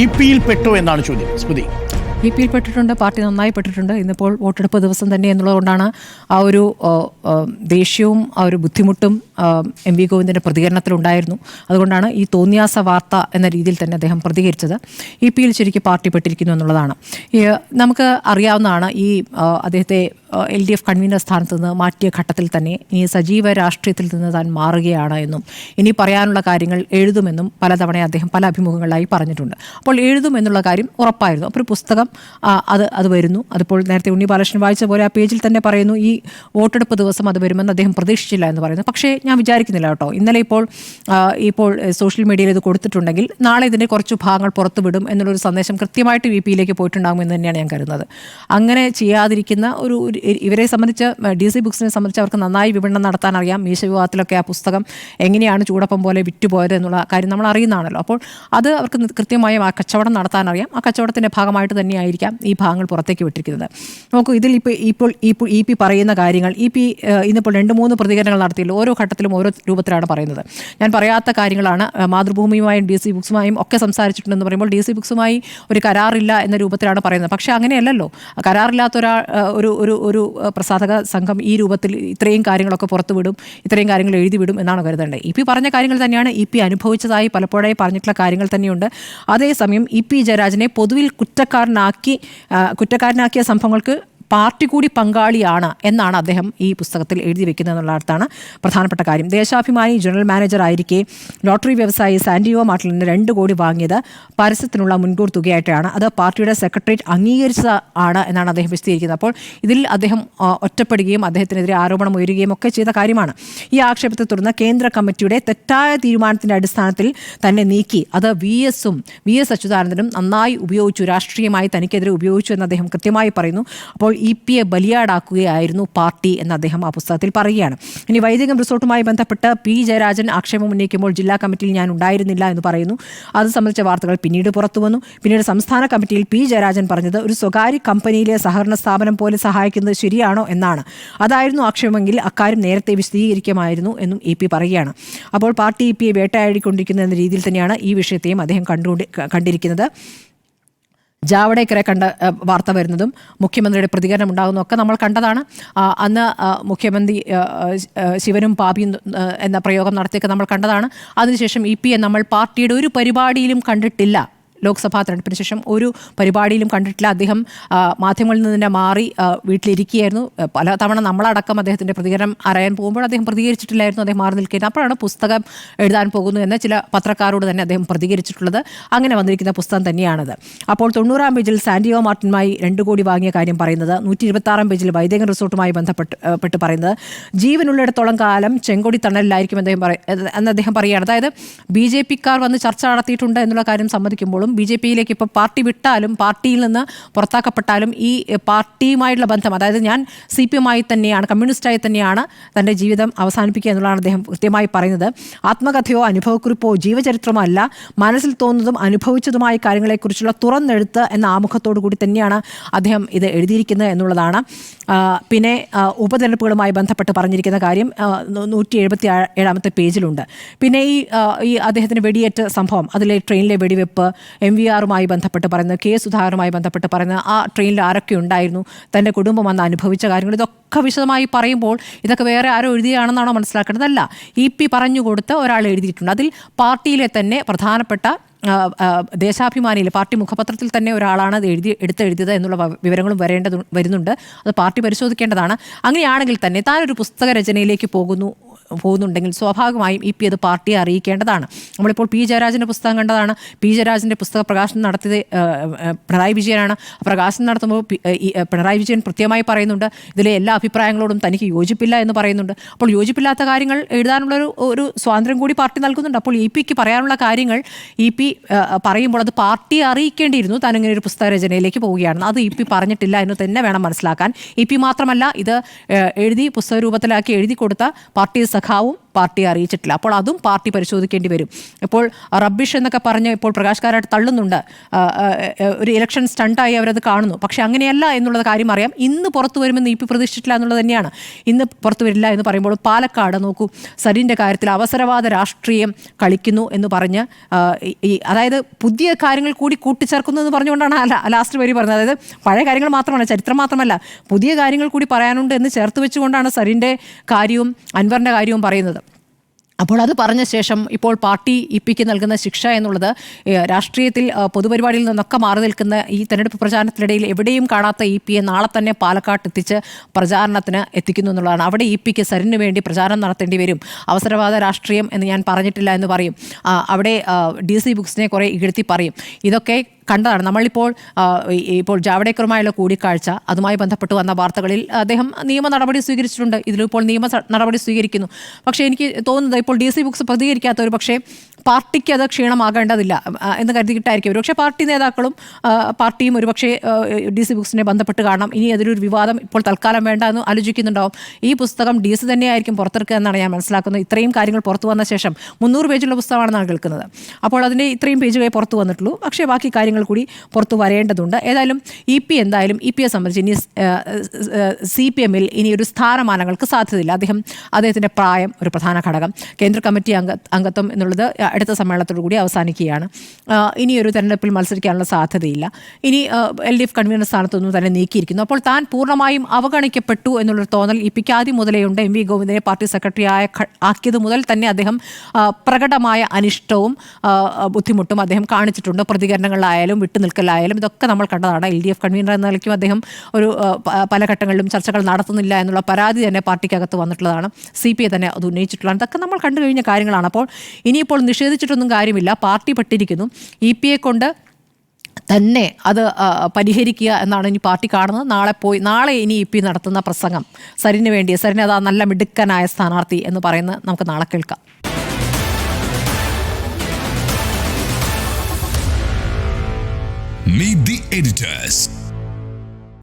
E പെട്ടോ എന്നാണ് ചോദ്യം. സ്മൃതി. E പിയിൽ പെട്ടിട്ടുണ്ട് പാർട്ടി നന്നായി പെട്ടിട്ടുണ്ട്. ഇന്നിപ്പോൾ വോട്ടെടുപ്പ് ദിവസം തന്നെ എന്നുള്ളതുകൊണ്ടാണ് ആ ഒരു ദേഷ്യവും ആ ഒരു ബുദ്ധിമുട്ടും എം വി ഗോവിന്ദന്റെ പ്രതികരണത്തിലുണ്ടായിരുന്നു. അതുകൊണ്ടാണ് ഈ തോന്നിയാസ വാർത്ത എന്ന രീതിയിൽ തന്നെ അദ്ദേഹം പ്രതികരിച്ചത്. ഇ പിയിൽ ശരിക്കും പാർട്ടി പെട്ടിരിക്കുന്നു എന്നുള്ളതാണ്. നമുക്ക് അറിയാവുന്നതാണ് ഈ അദ്ദേഹത്തെ എൽ ഡി എഫ് കൺവീനർ സ്ഥാനത്ത് നിന്ന് മാറ്റിയ ഘട്ടത്തിൽ തന്നെ ഇനി സജീവ രാഷ്ട്രീയത്തിൽ നിന്ന് താൻ മാറുകയാണ് എന്നും ഇനി പറയാനുള്ള കാര്യങ്ങൾ എഴുതുമെന്നും പലതവണ അദ്ദേഹം പല അഭിമുഖങ്ങളിലായി പറഞ്ഞിട്ടുണ്ട്. അപ്പോൾ എഴുതും എന്നുള്ള കാര്യം ഉറപ്പായിരുന്നു. അപ്പോൾ ഒരു പുസ്തകം അത് അത് വരുന്നു. അതിപ്പോൾ നേരത്തെ ഉണ്ണി ബാലകൃഷ്ണൻ വായിച്ച പോലെ ആ പേജിൽ തന്നെ പറയുന്നു ഈ വോട്ടെടുപ്പ് ദിവസം അത് വരുമെന്ന് അദ്ദേഹം പ്രതീക്ഷിച്ചില്ല എന്ന് പറയുന്നു. പക്ഷേ ഞാൻ വിചാരിക്കുന്നില്ല കേട്ടോ. ഇന്നലെ ഇപ്പോൾ ഇപ്പോൾ സോഷ്യൽ മീഡിയയിൽ ഇത് കൊടുത്തിട്ടുണ്ടെങ്കിൽ നാളെ ഇതിന്റെ കുറച്ച് ഭാഗങ്ങൾ പുറത്തു വിടും എന്നുള്ളൊരു സന്ദേശം കൃത്യമായിട്ട് വി പിയിലേക്ക് പോയിട്ടുണ്ടാകും എന്ന് തന്നെയാണ് ഞാൻ കരുതുന്നത്. അങ്ങനെ ചെയ്യാതിരിക്കുന്ന ഒരു ഇവരെ സംബന്ധിച്ച് ഡി സി ബുക്സിനെ സംബന്ധിച്ച് അവർക്ക് നന്നായി വിപണനം നടത്താൻ അറിയാം. മീശ വിവാഹത്തിലൊക്കെ ആ പുസ്തകം എങ്ങനെയാണ് ചൂടപ്പം പോലെ വിറ്റുപോയത് എന്നുള്ള കാര്യം നമ്മൾ അറിയുന്നതാണല്ലോ. അപ്പോൾ അത് അവർക്ക് കൃത്യമായും ആ കച്ചവടം നടത്താൻ അറിയാം. ആ കച്ചവടത്തിന്റെ ഭാഗമായിട്ട് തന്നെയായിരിക്കാം ഈ ഭാഗങ്ങൾ പുറത്തേക്ക് വിട്ടിരിക്കുന്നത്. നോക്കൂ ഇതിൽ ഇപ്പോൾ ഇപ്പോൾ ഇപ്പോൾ ഇ പി പറയുന്ന കാര്യങ്ങൾ ഇ പി ഇന്നിപ്പോൾ രണ്ട് മൂന്ന് പ്രതികരണങ്ങൾ നടത്തിയല്ലോ ഓരോ ഘട്ടത്തിലും ഓരോ രൂപത്തിലാണ് പറയുന്നത്. ഞാൻ പറയാത്ത കാര്യങ്ങളാണ് മാതൃഭൂമിയുമായും ഡി സി ബുക്സുമായും ഒക്കെ സംസാരിച്ചിട്ടുണ്ടെന്ന് പറയുമ്പോൾ ഡി സി ബുക്സുമായി ഒരു കരാറില്ല എന്ന രൂപത്തിലാണ് പറയുന്നത്. പക്ഷേ അങ്ങനെയല്ലല്ലോ. കരാറില്ലാത്ത ഒരാൾ ഒരു ഒരു ഒരു പ്രസാധക സംഘം ഈ രൂപത്തിൽ ഇത്രയും കാര്യങ്ങളൊക്കെ പുറത്തു വിടും ഇത്രയും കാര്യങ്ങൾ എഴുതി വിടും എന്നാണ് കരുതേണ്ടത്. ഇ പി പറഞ്ഞ കാര്യങ്ങൾ തന്നെയാണ് ഇ പി അനുഭവിച്ചതായി പലപ്പോഴായി പറഞ്ഞിട്ടുള്ള കാര്യങ്ങൾ തന്നെയുണ്ട്. അതേസമയം ഇ പി ജയരാജനെ പൊതുവിൽ കുറ്റക്കാരനാക്കി കുറ്റക്കാരനാക്കിയ സംഭവങ്ങൾക്ക് പാർട്ടി കൂടി പങ്കാളിയാണ് എന്നാണ് അദ്ദേഹം ഈ പുസ്തകത്തിൽ എഴുതി വെക്കുന്നത് എന്നുള്ള അർത്ഥമാണ് പ്രധാനപ്പെട്ട കാര്യം. ദേശാഭിമാനി ജനറൽ മാനേജർ ആയിരിക്കെ ലോട്ടറി വ്യവസായി സാന്റിയോ മാർട്ടിൽ നിന്ന് രണ്ട് കോടി വാങ്ങിയത് പരസ്യത്തിനുള്ള മുൻകൂർ തുകയായിട്ടാണ്. അത് പാർട്ടിയുടെ സെക്രട്ടേറിയറ്റ് അംഗീകരിച്ചത് ആണ് എന്നാണ് അദ്ദേഹം വിശദീകരിക്കുന്നത്. അപ്പോൾ ഇതിൽ അദ്ദേഹം ഒറ്റപ്പെടുകയും അദ്ദേഹത്തിനെതിരെ ആരോപണം ഉയരുകയും ഒക്കെ ചെയ്ത കാര്യമാണ്. ഈ ആക്ഷേപത്തെ തുടർന്ന് കേന്ദ്ര കമ്മിറ്റിയുടെ തെറ്റായ തീരുമാനത്തിന്റെ അടിസ്ഥാനത്തിൽ തന്നെ നീക്കി. അത് വി എസും വി എസ് അച്യുതാനന്ദനും നന്നായി ഉപയോഗിച്ചു രാഷ്ട്രീയമായി തനിക്കെതിരെ ഉപയോഗിച്ചു എന്ന് അദ്ദേഹം കൃത്യമായി പറയുന്നു. അപ്പോൾ ഇ പി എ ബലിയാടാക്കുകയായിരുന്നു പാർട്ടി എന്ന് അദ്ദേഹം ആ പുസ്തകത്തിൽ പറയുകയാണ്. ഇനി വൈദികം റിസോർട്ടുമായി ബന്ധപ്പെട്ട് പി ജയരാജൻ ആക്ഷേപം ഉന്നയിക്കുമ്പോൾ ജില്ലാ കമ്മിറ്റിയിൽ ഞാൻ ഉണ്ടായിരുന്നില്ല എന്ന് പറയുന്നു. അത് സംബന്ധിച്ച വാർത്തകൾ പിന്നീട് പുറത്തു വന്നു. പിന്നീട് സംസ്ഥാന കമ്മിറ്റിയിൽ പി ജയരാജൻ പറഞ്ഞത് ഒരു സ്വകാര്യ കമ്പനിയിലെ സഹകരണ സ്ഥാപനം പോലെ സഹായിക്കുന്നത് ശരിയാണോ എന്നാണ്. അതായിരുന്നു ആക്ഷേപമെങ്കിൽ അക്കാര്യം നേരത്തെ വിശദീകരിക്കുമായിരുന്നു എന്നും ഇ പി പറയുകയാണ്. അപ്പോൾ പാർട്ടി ഇ പിയെ വേട്ടയാടിക്കൊണ്ടിരിക്കുന്ന എന്ന രീതിയിൽ തന്നെയാണ് ഈ വിഷയത്തെയും അദ്ദേഹം കണ്ടുകൊണ്ട് കണ്ടിരിക്കുന്നത്. ജാവഡേക്കറെ കണ്ട വാർത്ത വരുന്നതും മുഖ്യമന്ത്രിയുടെ പ്രതികരണം ഉണ്ടാകുന്നതും ഒക്കെ നമ്മൾ കണ്ടതാണ്. അന്ന് മുഖ്യമന്ത്രി ശിവനും പാപിയും എന്ന പ്രയോഗം നടത്തിയൊക്കെ നമ്മൾ കണ്ടതാണ്. അതിനുശേഷം ഇ പി എ നമ്മൾ പാർട്ടിയുടെ ഒരു പരിപാടിയിലും കണ്ടിട്ടില്ല. ലോക്സഭാ തെരഞ്ഞെടുപ്പിന് ശേഷം ഒരു പരിപാടിയിലും കണ്ടിട്ടില്ല. അദ്ദേഹം മാധ്യമങ്ങളിൽ നിന്ന് തന്നെ മാറി വീട്ടിലിരിക്കുകയായിരുന്നു. പല തവണ നമ്മളടക്കം അദ്ദേഹത്തിന്റെ പ്രതികരണം അറിയാൻ പോകുമ്പോൾ അദ്ദേഹം പ്രതികരിച്ചിട്ടില്ലായിരുന്നു അദ്ദേഹം മാറി നിൽക്കുന്നത് അപ്പോഴാണ് പുസ്തകം എഴുതാൻ പോകുന്നു എന്ന് ചില പത്രക്കാരോട് തന്നെ അദ്ദേഹം പ്രതികരിച്ചിട്ടുള്ളത്. അങ്ങനെ വന്നിരിക്കുന്ന പുസ്തകം തന്നെയാണത്. അപ്പോൾ തൊണ്ണൂറാം പേജിൽ സാന്റിയോ മാർട്ടിനുമായി രണ്ട് കോടി വാങ്ങിയ കാര്യം പറയുന്നത് നൂറ്റി ഇരുപത്താറാം പേജിൽ വൈദേകൻ റിസോർട്ടുമായി ബന്ധപ്പെട്ട് പറയുന്നത് ജീവനുള്ളിടത്തോളം കാലം ചെങ്കൊടി തണലിലായിരിക്കും അദ്ദേഹം എന്ന് അദ്ദേഹം പറയുകയാണ്. അതായത് ബി ജെ പിക്കാർ വന്ന് ചർച്ച നടത്തിയിട്ടുണ്ട് എന്നുള്ള കാര്യം സമ്മതിക്കുമ്പോഴും ബി ജെ പിയിലേക്ക് ഇപ്പോൾ പാർട്ടി വിട്ടാലും പാർട്ടിയിൽ നിന്ന് പുറത്താക്കപ്പെട്ടാലും ഈ പാർട്ടിയുമായിട്ടുള്ള ബന്ധം അതായത് ഞാൻ സി പി എമ്മായി തന്നെയാണ് കമ്മ്യൂണിസ്റ്റായി തന്നെയാണ് തന്റെ ജീവിതം അവസാനിപ്പിക്കുക എന്നുള്ളതാണ് അദ്ദേഹം കൃത്യമായി പറയുന്നത്. ആത്മകഥയോ അനുഭവക്കുറിപ്പോ ജീവചരിത്രമോ അല്ല മനസ്സിൽ തോന്നുന്നതും അനുഭവിച്ചതുമായ കാര്യങ്ങളെക്കുറിച്ചുള്ള തുറന്നെഴുത്ത് എന്ന ആമുഖത്തോടു കൂടി തന്നെയാണ് അദ്ദേഹം ഇത് എഴുതിയിരിക്കുന്നത് എന്നുള്ളതാണ്. പിന്നെ ഉപതെരഞ്ഞെടുപ്പുകളുമായി ബന്ധപ്പെട്ട് പറഞ്ഞിരിക്കുന്ന കാര്യം നൂറ്റി എഴുപത്തി ഏഴാമത്തെ പേജിലുണ്ട്. പിന്നെ ഈ ഈ അദ്ദേഹത്തിന് വെടിയേറ്റ സംഭവം അതിലെ ട്രെയിനിലെ വെടിവെപ്പ് എം വി ആറുമായി ബന്ധപ്പെട്ട് പറയുന്നത് കെ. സുധാകരുമായി ബന്ധപ്പെട്ട് പറയുന്നത് ആ ട്രെയിനിൽ ആരൊക്കെ ഉണ്ടായിരുന്നു തന്റെ കുടുംബം അന്ന് അനുഭവിച്ച കാര്യങ്ങൾ ഇതൊക്കെ വിശദമായി പറയുമ്പോൾ ഇതൊക്കെ വേറെ ആരോ എഴുതിയാണെന്നാണോ മനസ്സിലാക്കേണ്ടത് അല്ല ഇ പി പറഞ്ഞു കൊടുത്ത ഒരാൾ എഴുതിയിട്ടുണ്ട്. അതിൽ പാർട്ടിയിലെ തന്നെ പ്രധാനപ്പെട്ട ദേശാഭിമാനിയിൽ പാർട്ടി മുഖപത്രത്തിൽ തന്നെ ഒരാളാണ് അത് എഴുതി എടുത്തെഴുതിയത് എന്നുള്ള വിവരങ്ങളും വരേണ്ടത് വരുന്നുണ്ട്. അത് പാർട്ടി പരിശോധിക്കേണ്ടതാണ്. അങ്ങനെയാണെങ്കിൽ തന്നെ താനൊരു പുസ്തക രചനയിലേക്ക് പോകുന്നു പോകുന്നുണ്ടെങ്കിൽ സ്വാഭാവികമായും ഇ പി അത് പാർട്ടിയെ അറിയിക്കേണ്ടതാണ്. നമ്മളിപ്പോൾ പി ജയരാജന്റെ പുസ്തകം കണ്ടതാണ്. പി ജയരാജന്റെ പുസ്തക പ്രകാശനം നടത്തിയത് പിണറായി വിജയനാണ്. പ്രകാശനം നടത്തുമ്പോൾ പിണറായി വിജയൻ കൃത്യമായി പറയുന്നുണ്ട്. ഇതിലെ എല്ലാ അഭിപ്രായങ്ങളോടും തനിക്ക് യോജിപ്പില്ല എന്ന് പറയുന്നുണ്ട്. അപ്പോൾ യോജിപ്പില്ലാത്ത കാര്യങ്ങൾ എഴുതാനുള്ള ഒരു ഒരു സ്വാതന്ത്ര്യം കൂടി പാർട്ടി നൽകുന്നുണ്ട്. അപ്പോൾ ഇ പിക്ക് പറയാനുള്ള കാര്യങ്ങൾ ഇ പി പറയുമ്പോൾ അത് പാർട്ടിയെ അറിയിക്കേണ്ടിയിരുന്നു. താൻ ഇങ്ങനെ ഒരു പുസ്തക രചനയിലേക്ക് പോവുകയാണ്. അത് ഇ പി പറഞ്ഞിട്ടില്ല എന്ന് തന്നെ വേണം മനസ്സിലാക്കാൻ. ഇ പി മാത്രമല്ല ഇത് എഴുതി പുസ്തക രൂപത്തിലാക്കി എഴുതി കൊടുത്ത പാർട്ടി Sakau. പാർട്ടിയെ അറിയിച്ചിട്ടില്ല. അപ്പോൾ അതും പാർട്ടി പരിശോധിക്കേണ്ടി വരും. ഇപ്പോൾ റബ്ബിഷ് എന്നൊക്കെ പറഞ്ഞ് ഇപ്പോൾ പ്രകാശ് കാരാട്ട് തള്ളുന്നുണ്ട്. ഒരു ഇലക്ഷൻ സ്റ്റണ്ടായി അവരത് കാണുന്നു. പക്ഷേ അങ്ങനെയല്ല എന്നുള്ള കാര്യം അറിയാം. ഇന്ന് പുറത്തു വരുമെന്ന് ഇ പി പ്രതീക്ഷിച്ചിട്ടില്ല എന്നുള്ളത് തന്നെയാണ്. ഇന്ന് പുറത്തു വരില്ല എന്ന് പറയുമ്പോൾ പാലക്കാട് നോക്കൂ. സരിന്റെ കാര്യത്തിൽ അവസരവാദ രാഷ്ട്രീയം കളിക്കുന്നു എന്ന് പറഞ്ഞ് ഈ- അതായത് പുതിയ കാര്യങ്ങൾ കൂടി കൂട്ടിച്ചേർക്കുന്നു എന്ന് പറഞ്ഞുകൊണ്ടാണ് ലാസ്റ്റ് വരി പറഞ്ഞത്. അതായത് പഴയ കാര്യങ്ങൾ മാത്രമാണ് ചരിത്രം മാത്രമല്ല. പുതിയ കാര്യങ്ങൾ കൂടി പറയാനുണ്ട് എന്ന് ചേർത്ത് വെച്ചുകൊണ്ടാണ് സരിന്റെ കാര്യവും അൻവറിന്റെ കാര്യവും പറയുന്നത്. അപ്പോൾ അത് പറഞ്ഞ ശേഷം ഇപ്പോൾ പാർട്ടി ഇ പിക്ക് നൽകുന്ന ശിക്ഷ എന്നുള്ളത് രാഷ്ട്രീയത്തിൽ പൊതുപരിപാടിയിൽ നിന്നൊക്കെ മാറി നിൽക്കുന്ന ഈ തെരഞ്ഞെടുപ്പ് പ്രചാരണത്തിനിടയിൽ എവിടെയും കാണാത്ത ഇ പിയെ നാളെ തന്നെ പാലക്കാട്ട് എത്തിച്ച് പ്രചാരണത്തിന് എത്തിക്കുന്നു എന്നുള്ളതാണ്. അവിടെ ഇ പിക്ക് സരിന് വേണ്ടി പ്രചാരണം നടത്തേണ്ടി വരും. അവസരവാദ രാഷ്ട്രീയം എന്ന് ഞാൻ പറഞ്ഞിട്ടില്ല എന്ന് പറയും. അവിടെ ഡി സി ബുക്സിനെ കുറേ ഇകഴ്ത്തി പറയും. ഇതൊക്കെ കണ്ടതാണ്. നമ്മളിപ്പോൾ ഇപ്പോൾ ജാവ്ഡേക്കറുമായുള്ള കൂടിക്കാഴ്ച അതുമായി ബന്ധപ്പെട്ട് വന്ന വാർത്തകളിൽ അദ്ദേഹം നിയമ നടപടി സ്വീകരിച്ചിട്ടുണ്ട്. ഇതിലിപ്പോൾ നിയമ നടപടി സ്വീകരിക്കുന്നു. പക്ഷേ എനിക്ക് തോന്നുന്നത് ഇപ്പോൾ ഡി സി ബുക്സ് ഒരു പക്ഷേ പാർട്ടിക്ക് അത് ക്ഷീണമാകേണ്ടതില്ല എന്ന് കരുതിയിട്ടായിരിക്കും ഒരുപക്ഷെ പാർട്ടി നേതാക്കളും പാർട്ടിയും ഒരുപക്ഷെ ഡി സി ബുക്സിനെ ബന്ധപ്പെട്ട് കാണാം ഇനി അതിലൊരു വിവാദം ഇപ്പോൾ തൽക്കാലം വേണ്ട എന്ന് ആലോചിക്കുന്നുണ്ടാവും. ഈ പുസ്തകം ഡി സി തന്നെയായിരിക്കും പുറത്തിറക്കുക എന്നാണ് ഞാൻ മനസ്സിലാക്കുന്നത്. ഇത്രയും കാര്യങ്ങൾ പുറത്തു വന്ന ശേഷം മുന്നൂറ് പേജുള്ള പുസ്തകമാണെന്നാണ് കേൾക്കുന്നത്. അപ്പോൾ അതിന്റെ ഇത്രയും പേജുകളെ പുറത്തു വന്നിട്ടുള്ളൂ. പക്ഷേ ബാക്കി കാര്യങ്ങൾ കൂടി പുറത്തു വരേണ്ടതുണ്ട്. ഏതായാലും ഇ പി എന്തായാലും ഇ പിയെ സംബന്ധിച്ച് ഇനി സി പി എമ്മിൽ ഇനി ഒരു സ്ഥാനമാനങ്ങൾക്ക് സാധ്യതയില്ല. അദ്ദേഹം അദ്ദേഹത്തിന്റെ പ്രായം ഒരു പ്രധാന ഘടകം. കേന്ദ്ര കമ്മിറ്റി അംഗ അംഗത്വം എന്നുള്ളത് അടുത്ത സമ്മേളനത്തോടു കൂടി അവസാനിക്കുകയാണ്. ഇനി ഒരു തെരഞ്ഞെടുപ്പിൽ മത്സരിക്കാനുള്ള സാധ്യതയില്ല. ഇനി എൽ ഡി എഫ് കൺവീനർ സ്ഥാനത്തൊന്നും തന്നെ നീക്കിയിരിക്കുന്നു. അപ്പോൾ താൻ പൂർണമായും അവഗണിക്കപ്പെട്ടു എന്നുള്ളൊരു തോന്നൽ ഇ പിക്ക് ആദ്യം മുതലേ ഉണ്ട്. എം വി ഗോവിന്ദനെ പാർട്ടി സെക്രട്ടറി ആയ ആക്കിയത് മുതൽ തന്നെ അദ്ദേഹം പ്രകടമായ അനിഷ്ടവും ബുദ്ധിമുട്ടും അദ്ദേഹം കാണിച്ചിട്ടുണ്ട്. പ്രതികരണങ്ങളിലായാലും വിട്ടുനിൽക്കലായാലും ഇതൊക്കെ നമ്മൾ കണ്ടതാണ്. എൽ ഡി എഫ് കൺവീനർ എന്ന നിലയ്ക്കും അദ്ദേഹം ഒരു പല ഘട്ടങ്ങളിലും ചർച്ചകൾ നടത്തുന്നില്ല എന്നുള്ള പരാതി തന്നെ പാർട്ടിക്കകത്ത് വന്നിട്ടുള്ളതാണ്. സി പി ഐ തന്നെ അത് ഉന്നയിച്ചിട്ടുള്ളതാണ്. ഇതൊക്കെ നമ്മൾ കണ്ടു കഴിഞ്ഞ കാര്യങ്ങളാണ്. അപ്പോൾ ഇനിയിപ്പോൾ നിഷേധിച്ചിട്ടൊന്നും കാര്യമില്ല. പാർട്ടി പെട്ടിരിക്കുന്നു. ഇ പി എ കൊണ്ട് തന്നെ അത് പരിഹരിക്കുക എന്നാണ് ഇനി പാർട്ടി കാണുന്നത്. നാളെ പോയി നാളെ ഇനി ഇ പി നടത്തുന്ന പ്രസംഗം. സരിന് വേണ്ടി സരിന് അതാ നല്ല മിടുക്കനായ സ്ഥാനാർത്ഥി എന്ന് പറയുന്നത് നമുക്ക് നാളെ കേൾക്കാം. Meet the editors.